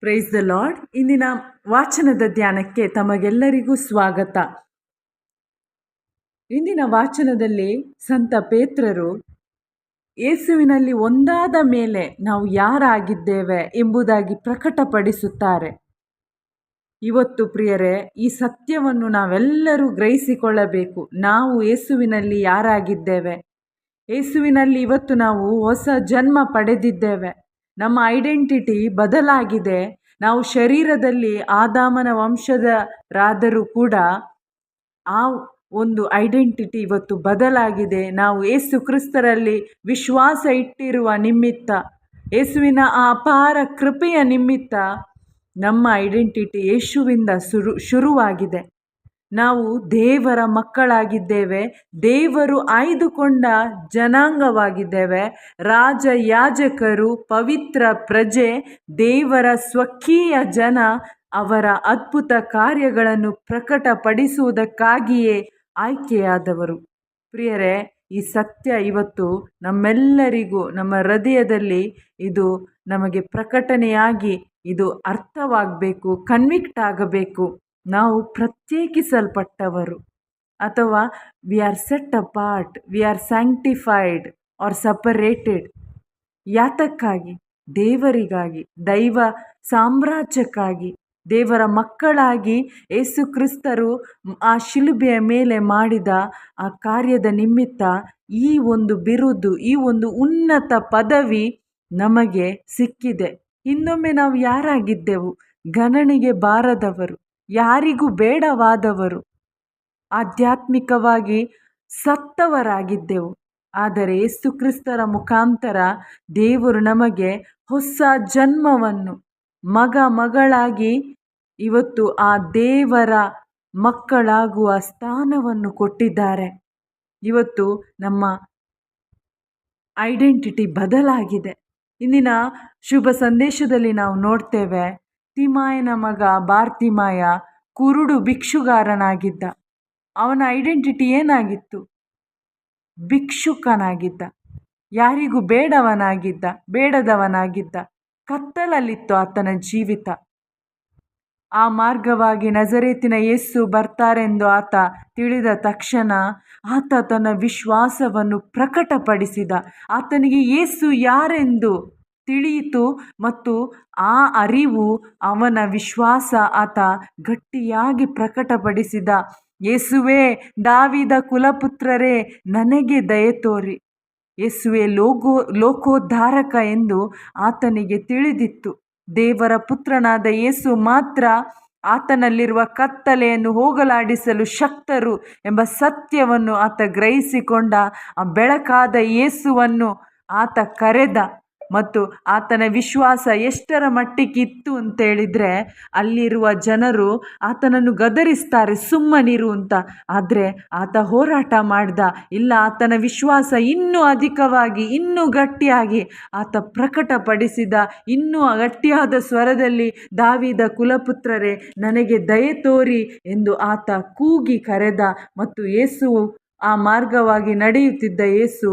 Praise the lord ಇಂದಿನ ವಾಚನದ ಧ್ಯಾನಕ್ಕೆ ತಮಗೆಲ್ಲರಿಗೂ ಸ್ವಾಗತ. ಇಂದಿನ ವಾಚನದಲ್ಲಿ ಸಂತ ಪೇತ್ರರು, ಯೇಸುವಿನಲ್ಲಿ ಒಂದಾದ ಮೇಲೆ ನಾವು ಯಾರಾಗಿದ್ದೇವೆ ಎಂಬುದಾಗಿ ಪ್ರಕಟಪಡಿಸುತ್ತಾರೆ. ಇವತ್ತು ಪ್ರಿಯರೇ, ಈ ಸತ್ಯವನ್ನು ನಾವೆಲ್ಲರೂ ಗ್ರಹಿಸಿಕೊಳ್ಳಬೇಕು. ನಾವು ಯೇಸುವಿನಲ್ಲಿ ಯಾರಾಗಿದ್ದೇವೆ? ಯೇಸುವಿನಲ್ಲಿ ಇವತ್ತು ನಾವು ಹೊಸ ಜನ್ಮ ಪಡೆದಿದ್ದೇವೆ. ನಮ್ಮ ಐಡೆಂಟಿಟಿ ಬದಲಾಗಿದೆ. ನಾವು ಶರೀರದಲ್ಲಿ ಆದಾಮನ ವಂಶದರಾದರೂ ಕೂಡ ಆ ಒಂದು ಐಡೆಂಟಿಟಿ ಇವತ್ತು ಬದಲಾಗಿದೆ. ನಾವು ಏಸು ಕ್ರಿಸ್ತರಲ್ಲಿ ವಿಶ್ವಾಸ ಇಟ್ಟಿರುವ ನಿಮಿತ್ತ ಯೇಸುವಿನ ಆ ಅಪಾರ ಕೃಪೆಯ ನಿಮಿತ್ತ ನಮ್ಮ ಐಡೆಂಟಿಟಿ ಯೇಸುವಿಂದ ಶುರು ಶುರುವಾಗಿದೆ. ನಾವು ದೇವರ ಮಕ್ಕಳಾಗಿದ್ದೇವೆ. ದೇವರು ಆಯ್ದುಕೊಂಡ ಜನಾಂಗವಾಗಿದ್ದೇವೆ. ರಾಜ ಯಾಜಕರು ಪವಿತ್ರ ಪ್ರಜೆ, ದೇವರ ಸ್ವಕೀಯ ಜನ, ಅವರ ಅದ್ಭುತ ಕಾರ್ಯಗಳನ್ನು ಪ್ರಕಟಪಡಿಸುವುದಕ್ಕಾಗಿಯೇ ಆಯ್ಕೆಯಾದವರು. ಪ್ರಿಯರೇ, ಈ ಸತ್ಯ ಇವತ್ತು ನಮ್ಮೆಲ್ಲರಿಗೂ, ನಮ್ಮ ಹೃದಯದಲ್ಲಿ ಇದು ನಮಗೆ ಪ್ರಕಟಣೆಯಾಗಿ, ಇದು ಅರ್ಥವಾಗಬೇಕು ಕನ್ವಿಕ್ಟ್ ಆಗಬೇಕು. ನಾವು ಪ್ರತ್ಯೇಕಿಸಲ್ಪಟ್ಟವರು. ಅಥವಾ we are set apart we are sanctified or separated ಯಾತಕ್ಕಾಗಿ? ದೇವರಿಗಾಗಿ, ದೈವ ಸಾಮ್ರಾಜ್ಯಕ್ಕಾಗಿ. ದೇವರ ಮಕ್ಕಳಾಗಿ ಯೇಸು ಕ್ರಿಸ್ತರು ಆ ಶಿಲುಬೆಯ ಮೇಲೆ ಮಾಡಿದ ಆ ಕಾರ್ಯದ ನಿಮಿತ್ತ ಈ ಒಂದು ಬಿರುದು, ಈ ಒಂದು ಉನ್ನತ ಪದವಿ ನಮಗೆ ಸಿಕ್ಕಿದೆ. ಇನ್ನೊಮ್ಮೆ ನಾವು ಯಾರಾಗಿದ್ದೆವು? ಗಣನೆಗೆ ಬಾರದವರು. ಯಾರಿಗೂ ಬೇಡವಾದವರು. ಆಧ್ಯಾತ್ಮಿಕವಾಗಿ ಸತ್ತವರಾಗಿದ್ದೆವು. ಆದರೆ ಯೇಸು ಕ್ರಿಸ್ತರ ಮುಖಾಂತರ ದೇವರು ನಮಗೆ ಹೊಸ ಜನ್ಮವನ್ನು, ಮಗ ಮಗಳಾಗಿ ಇವತ್ತು ಆ ದೇವರ ಮಕ್ಕಳಾಗುವ ಸ್ಥಾನವನ್ನು ಕೊಟ್ಟಿದ್ದಾರೆ. ಇವತ್ತು ನಮ್ಮ ಐಡೆಂಟಿಟಿ ಬದಲಾಗಿದೆ. ಇಂದಿನ ಶುಭ ಸಂದೇಶದಲ್ಲಿ ನಾವು ನೋಡ್ತೇವೆ ತಿಮಾಯನ ಮಗ ಬಾರ್ತಿಮಾಯ ಕುರುಡು ಭಿಕ್ಷುಗಾರನಾಗಿದ್ದ. ಅವನ ಐಡೆಂಟಿಟಿ ಏನಾಗಿತ್ತು? ಭಿಕ್ಷುಕನಾಗಿದ್ದ. ಯಾರಿಗೂ ಬೇಡವನಾಗಿದ್ದ, ಬೇಡದವನಾಗಿದ್ದ. ಕತ್ತಲಲ್ಲಿತ್ತು ಆತನ ಜೀವಿತ. ಆ ಮಾರ್ಗವಾಗಿ ನಜರೇತಿನ ಯೇಸು ಬರ್ತಾರೆಂದು ಆತ ತಿಳಿದ ತಕ್ಷಣ ಆತ ತನ್ನ ವಿಶ್ವಾಸವನ್ನು ಪ್ರಕಟಪಡಿಸಿದ. ಆತನಿಗೆ ಯೇಸು ಯಾರೆಂದು ತಿಳಿಯಿತು ಮತ್ತು ಆ ಅರಿವು ಅವನ ವಿಶ್ವಾಸ ಆತ ಗಟ್ಟಿಯಾಗಿ ಪ್ರಕಟಪಡಿಸಿದ. ಯೇಸುವೆ, ದಾವಿದ ಕುಲಪುತ್ರರೇ, ನನಗೆ ದಯೆ ತೋರಿ. ಯೇಸುವೆ ಲೋಕೋ ಲೋಕೋದ್ಧಾರಕ ಎಂದು ಆತನಿಗೆ ತಿಳಿದಿತ್ತು. ದೇವರ ಪುತ್ರನಾದ ಯೇಸು ಮಾತ್ರ ಆತನಲ್ಲಿರುವ ಕತ್ತಲೆಯನ್ನು ಹೋಗಲಾಡಿಸಲು ಶಕ್ತರು ಎಂಬ ಸತ್ಯವನ್ನು ಆತ ಗ್ರಹಿಸಿಕೊಂಡ. ಬೆಳಕಾದ ಯೇಸುವನ್ನು ಆತ ಕರೆದ. ಮತ್ತು ಆತನ ವಿಶ್ವಾಸ ಎಷ್ಟರ ಮಟ್ಟಿಗಿತ್ತು ಅಂತೇಳಿದರೆ, ಅಲ್ಲಿರುವ ಜನರು ಆತನನ್ನು ಗದರಿಸ್ತಾರೆ, ಸುಮ್ಮನಿರು ಅಂತ. ಆದರೆ ಆತ ಹೋರಾಟ ಮಾಡಿದ. ಇಲ್ಲ, ಆತನ ವಿಶ್ವಾಸ ಇನ್ನೂ ಅಧಿಕವಾಗಿ, ಇನ್ನೂ ಗಟ್ಟಿಯಾಗಿ ಆತ ಪ್ರಕಟಪಡಿಸಿದ. ಇನ್ನೂ ಗಟ್ಟಿಯಾದ ಸ್ವರದಲ್ಲಿ ದಾವಿದ ಕುಲಪುತ್ರರೇ, ನನಗೆ ದಯೆ ತೋರಿ ಎಂದು ಆತ ಕೂಗಿ ಕರೆದ. ಮತ್ತು ಯೇಸುವು ಆ ಮಾರ್ಗವಾಗಿ ನಡೆಯುತ್ತಿದ್ದ ಯೇಸು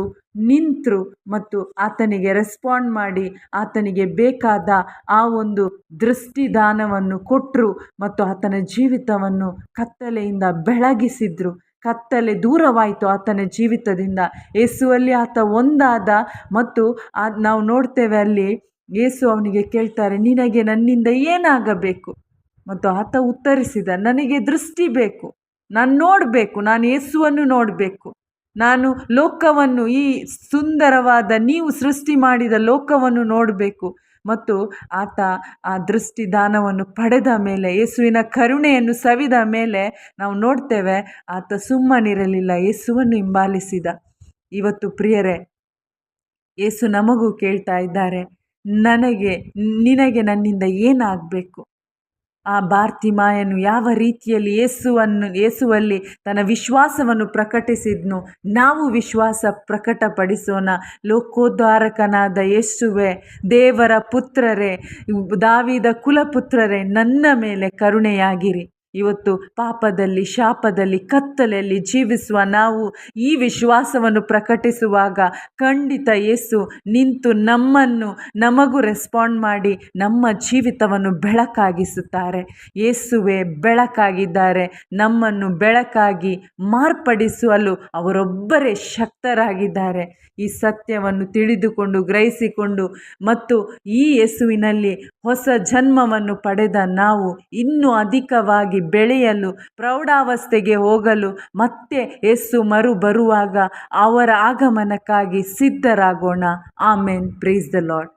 ನಿಂತರು ಮತ್ತು ಆತನಿಗೆ ರೆಸ್ಪಾಂಡ್ ಮಾಡಿ, ಆತನಿಗೆ ಬೇಕಾದ ಆ ಒಂದು ದೃಷ್ಟಿದಾನವನ್ನು ಕೊಟ್ಟರು ಮತ್ತು ಆತನ ಜೀವಿತವನ್ನು ಕತ್ತಲೆಯಿಂದ ಬೆಳಗಿಸಿದ್ರು. ಕತ್ತಲೆ ದೂರವಾಯಿತು ಆತನ ಜೀವಿತದಿಂದ. ಯೇಸುವಲ್ಲಿ ಆತ ಒಂದಾದ ಮತ್ತು ನಾವು ನೋಡ್ತೇವೆ ಅಲ್ಲಿ ಯೇಸು ಅವನಿಗೆ ಕೇಳ್ತಾರೆ, ನಿನಗೆ ನನ್ನಿಂದ ಏನಾಗಬೇಕು? ಮತ್ತು ಆತ ಉತ್ತರಿಸಿದ, ನನಗೆ ದೃಷ್ಟಿ ಬೇಕು. ನಾನು ನೋಡಬೇಕು, ನಾನು ಯೇಸುವನ್ನು ನೋಡಬೇಕು. ನಾನು ಲೋಕವನ್ನು, ಈ ಸುಂದರವಾದ ನೀವು ಸೃಷ್ಟಿ ಮಾಡಿದ ಲೋಕವನ್ನು ನೋಡಬೇಕು. ಮತ್ತು ಆತ ಆ ದೃಷ್ಟಿದಾನವನ್ನು ಪಡೆದ ಮೇಲೆ, ಯೇಸುವಿನ ಕರುಣೆಯನ್ನು ಸವಿದ ಮೇಲೆ ನಾವು ನೋಡ್ತೇವೆ, ಆತ ಸುಮ್ಮನಿರಲಿಲ್ಲ, ಯೇಸುವನ್ನು ಹಿಂಬಾಲಿಸಿದ. ಇವತ್ತು ಪ್ರಿಯರೇ, ಯೇಸು ನಮಗೂ ಕೇಳ್ತಾ ಇದ್ದಾರೆ, ನನಗೆ, ನಿನಗೆ ನನ್ನಿಂದ ಏನಾಗಬೇಕು? ಆ ಬಾರ್ತಿಮಾಯನು ಯಾವ ರೀತಿಯಲ್ಲಿ ಯೇಸುವನ್ನು, ಯೇಸುವಲ್ಲಿ ತನ್ನ ವಿಶ್ವಾಸವನ್ನು ಪ್ರಕಟಿಸಿದ್ನು? ನಾವು ವಿಶ್ವಾಸ ಪ್ರಕಟಪಡಿಸೋಣ. ಲೋಕೋದ್ಧಾರಕನಾದ ಯೇಸುವೆ, ದೇವರ ಪುತ್ರರೇ, ದಾವಿದ ಕುಲಪುತ್ರರೇ, ನನ್ನ ಮೇಲೆ ಕರುಣೆಯಾಗಿರಿ. ಇವತ್ತು ಪಾಪದಲ್ಲಿ, ಶಾಪದಲ್ಲಿ, ಕತ್ತಲೆಯಲ್ಲಿ ಜೀವಿಸುವ ನಾವು ಈ ವಿಶ್ವಾಸವನ್ನು ಪ್ರಕಟಿಸುವಾಗ ಖಂಡಿತ ಯೇಸು ನಿಂತು ನಮ್ಮನ್ನು, ನಮಗೂ ರೆಸ್ಪಾಂಡ್ ಮಾಡಿ ನಮ್ಮ ಜೀವಿತವನ್ನು ಬೆಳಕಾಗಿಸುತ್ತಾರೆ. ಯೇಸುವೆ ಬೆಳಕಾಗಿದ್ದಾರೆ, ನಮ್ಮನ್ನು ಬೆಳಕಾಗಿ ಮಾರ್ಪಡಿಸಲು ಅವರೊಬ್ಬರೇ ಶಕ್ತರಾಗಿದ್ದಾರೆ. ಈ ಸತ್ಯವನ್ನು ತಿಳಿದುಕೊಂಡು, ಗ್ರಹಿಸಿಕೊಂಡು ಮತ್ತು ಈ ಯೇಸುವಿನಲ್ಲಿ ಹೊಸ ಜನ್ಮವನ್ನು ಪಡೆದ ನಾವು ಇನ್ನೂ ಅಧಿಕವಾಗಿ ಬೆಳೆಯಲು, ಪ್ರೌಢಾವಸ್ಥೆಗೆ ಹೋಗಲು ಮತ್ತೆ ಯೇಸು ಮರು ಬರುವಾಗ ಅವರ ಆಗಮನಕ್ಕಾಗಿ ಸಿದ್ಧರಾಗೋಣ. ಆಮೇನ್. ಪ್ರೀಸ್ ದ ಲಾಡ್